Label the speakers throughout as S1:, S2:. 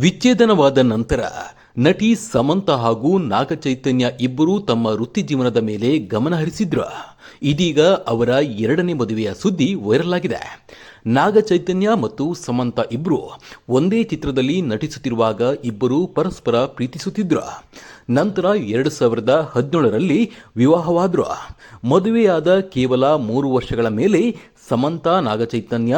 S1: ವಿಚ್ಛೇದನವಾದ ನಂತರ ನಟಿ ಸಮಂತ ಹಾಗೂ ನಾಗಚೈತನ್ಯ ಇಬ್ಬರೂ ತಮ್ಮ ವೃತ್ತಿ ಜೀವನದ ಮೇಲೆ ಗಮನ ಹರಿಸಿದ್ರು. ಇದೀಗ ಅವರ ಎರಡನೇ ಮದುವೆಯ ಸುದ್ದಿ ವೈರಲ್ ಆಗಿದೆ. ನಾಗಚೈತನ್ಯ ಮತ್ತು ಸಮಂತ ಇಬ್ಬರು ಒಂದೇ ಚಿತ್ರದಲ್ಲಿ ನಟಿಸುತ್ತಿರುವಾಗ ಇಬ್ಬರು ಪರಸ್ಪರ ಪ್ರೀತಿಸುತ್ತಿದ್ರು. ನಂತರ ಎರಡು ಸಾವಿರದ ಹದಿನೇಳರಲ್ಲಿ ವಿವಾಹವಾದ್ರು. ಮದುವೆಯಾದ ಕೇವಲ ಮೂರು ವರ್ಷಗಳ ಮೇಲೆ ಸಮಂತ, ನಾಗಚೈತನ್ಯ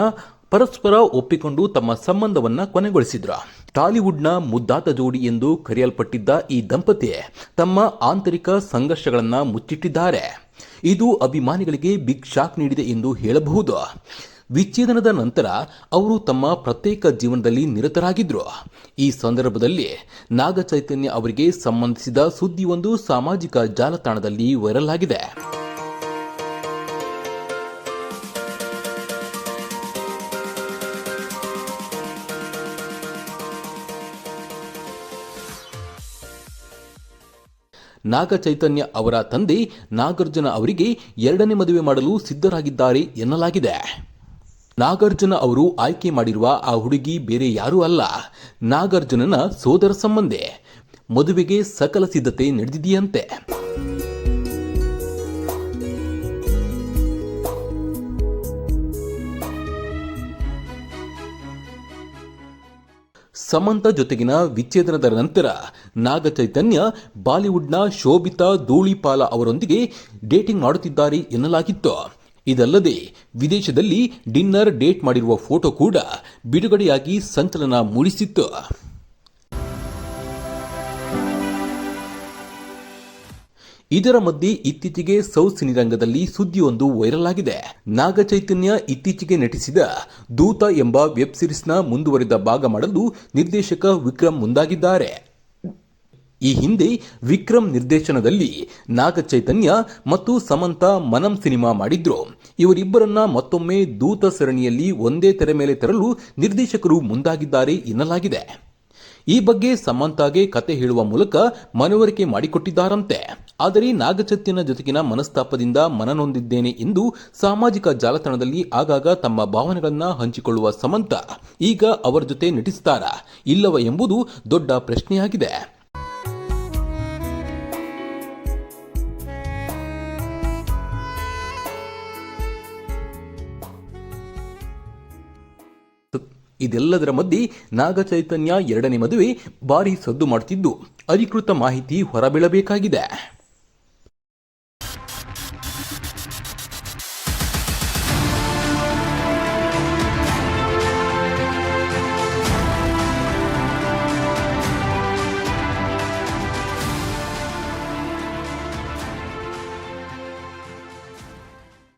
S1: ಪರಸ್ಪರ ಒಪ್ಪಿಕೊಂಡು ತಮ್ಮ ಸಂಬಂಧವನ್ನ ಕೊನೆಗೊಳಿಸಿದ್ರು. ಟಾಲಿವುಡ್ನ ಮುದ್ದಾತ ಜೋಡಿ ಎಂದು ಕರೆಯಲ್ಪಟ್ಟಿದ್ದ ಈ ದಂಪತಿ ತಮ್ಮ ಆಂತರಿಕ ಸಂಘರ್ಷಗಳನ್ನ ಮುಚ್ಚಿಟ್ಟಿದ್ದಾರೆ. ಇದು ಅಭಿಮಾನಿಗಳಿಗೆ ಬಿಗ್ ಶಾಕ್ ನೀಡಿದೆ ಎಂದು ಹೇಳಬಹುದು. ವಿಚ್ಛೇದನದ ನಂತರ ಅವರು ತಮ್ಮ ಪ್ರತ್ಯೇಕ ಜೀವನದಲ್ಲಿ ನಿರತರಾಗಿದ್ರು. ಈ ಸಂದರ್ಭದಲ್ಲಿ ನಾಗಚೈತನ್ಯ ಅವರಿಗೆ ಸಂಬಂಧಿಸಿದ ಸುದ್ದಿಯೊಂದು ಸಾಮಾಜಿಕ ಜಾಲತಾಣದಲ್ಲಿ ವೈರಲ್ ಆಗಿದೆ. ನಾಗಚೈತನ್ಯ ಅವರ ತಂದೆ ನಾಗಾರ್ಜುನ ಅವರಿಗೆ ಎರಡನೇ ಮದುವೆ ಮಾಡಲು ಸಿದ್ಧರಾಗಿದ್ದಾರೆ ಎನ್ನಲಾಗಿದೆ. ನಾಗಾರ್ಜುನ ಅವರು ಆಯ್ಕೆ ಮಾಡಿರುವ ಆ ಹುಡುಗಿ ಬೇರೆ ಯಾರೂ ಅಲ್ಲ. ನಾಗಾರ್ಜುನನ ಸೋದರ ಸಂಬಂಧಿ. ಮದುವೆಗೆ ಸಕಲ ಸಿದ್ಧತೆ ನಡೆದಿದೆಯಂತೆ. ಸಮಂತ ಜೊತೆಗಿನ ವಿಚ್ಛೇದನದ ನಂತರ ನಾಗಚೈತನ್ಯ ಬಾಲಿವುಡ್ನ ಶೋಭಿತಾ ಧೂಳಿಪಾಲ ಅವರೊಂದಿಗೆ ಡೇಟಿಂಗ್ ಮಾಡುತ್ತಿದ್ದಾರೆ ಎನ್ನಲಾಗಿತ್ತು. ಇದಲ್ಲದೆ ವಿದೇಶದಲ್ಲಿ ಡಿನ್ನರ್ ಡೇಟ್ ಮಾಡಿರುವ ಫೋಟೋ ಕೂಡ ಬಿಡುಗಡೆಯಾಗಿ ಸಂಚಲನ ಮೂಡಿಸಿತ್ತು. ಇದರ ಮಧ್ಯೆ ಇತ್ತೀಚೆಗೆ ಸೌತ್ ಸಿನಿರಂಗದಲ್ಲಿ ಸುದ್ದಿಯೊಂದು ವೈರಲ್ ಆಗಿದೆ. ನಾಗಚೈತನ್ಯ ಇತ್ತೀಚೆಗೆ ನಟಿಸಿದ ದೂತ ಎಂಬ ವೆಬ್ ಸಿರೀಸ್ನ ಮುಂದುವರಿದ ಭಾಗ ಮಾಡಲು ನಿರ್ದೇಶಕ ವಿಕ್ರಮ್ ಮುಂದಾಗಿದ್ದಾರೆ. ಈ ಹಿಂದೆ ವಿಕ್ರಮ್ ನಿರ್ದೇಶನದಲ್ಲಿ ನಾಗಚೈತನ್ಯ ಮತ್ತು ಸಮಂತ ಮನಂ ಸಿನಿಮಾ ಮಾಡಿದ್ರು. ಇವರಿಬ್ಬರನ್ನ ಮತ್ತೊಮ್ಮೆ ದೂತ ಸರಣಿಯಲ್ಲಿ ಒಂದೇ ತೆರೆ ಮೇಲೆ ತರಲು ನಿರ್ದೇಶಕರು ಮುಂದಾಗಿದ್ದಾರೆ ಎನ್ನಲಾಗಿದೆ. ಈ ಬಗ್ಗೆ ಸಮಂತಾಗೆ ಕತೆ ಹೇಳುವ ಮೂಲಕ ಮನವರಿಕೆ ಮಾಡಿಕೊಟ್ಟಿದ್ದಾರಂತೆ. ಆದರೆ ನಾಗಚೈತನ್ಯ ಜೊತೆಗಿನ ಮನಸ್ತಾಪದಿಂದ ಮನನೊಂದಿದ್ದೇನೆ ಎಂದು ಸಾಮಾಜಿಕ ಜಾಲತಾಣದಲ್ಲಿ ಆಗಾಗ ತಮ್ಮ ಭಾವನೆಗಳನ್ನು ಹಂಚಿಕೊಳ್ಳುವ ಸಮಂತ ಈಗ ಅವರ ಜೊತೆ ನಟಿಸುತ್ತಾರಾ ಇಲ್ಲವ ಎಂಬುದು ದೊಡ್ಡ ಪ್ರಶ್ನೆಯಾಗಿದೆ. ಇದೆಲ್ಲದರ ಮಧ್ಯೆ ನಾಗಚೈತನ್ಯ ಎರಡನೇ ಮದುವೆ ಭಾರಿ ಸದ್ದು ಮಾಡುತ್ತಿದ್ದು ಅಧಿಕೃತ ಮಾಹಿತಿ ಹೊರಬೀಳಬೇಕಾಗಿದೆ.